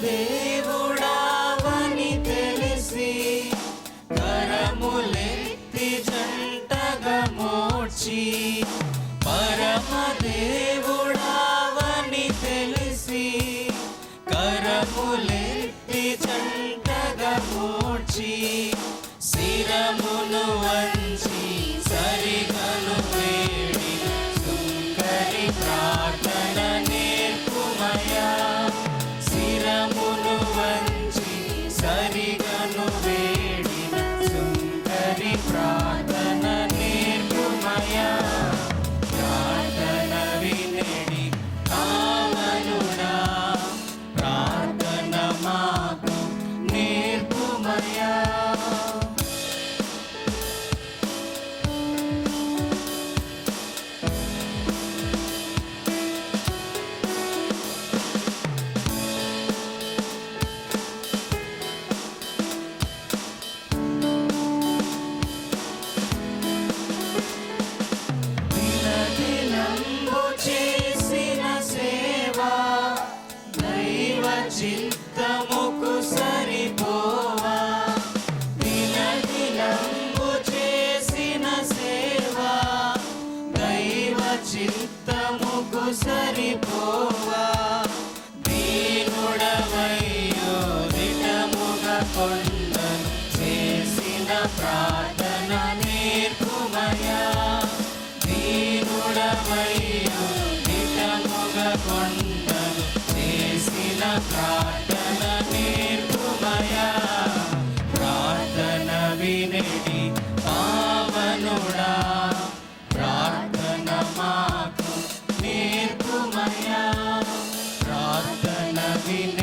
దేవుడావని తెలిసి కరములెత్తి జంటగా మోడ్చి పరమ దేవుడావని తెలిసి కరములెత్తి జంటగా మోడ్చి శిరమును వంచి సరిగను వేడి సుందరి ప్రాణ Liga 90. చిత్తముకు సరిపోవా. నిలదిలంబు చేసిన సేవ. దైవ చిత్తముకు సరిపోవా. దీనుడవయ్యో దిటముగా కొండను చేసిన ప్రార్థన నేర్పుమయా. దీనుడవయ్యో ప్రార్థన నేర్పుమయా ప్రార్థన వినడి పావనుడా ప్రార్థన మాకు నేర్పుమయా ప్రార్థన విన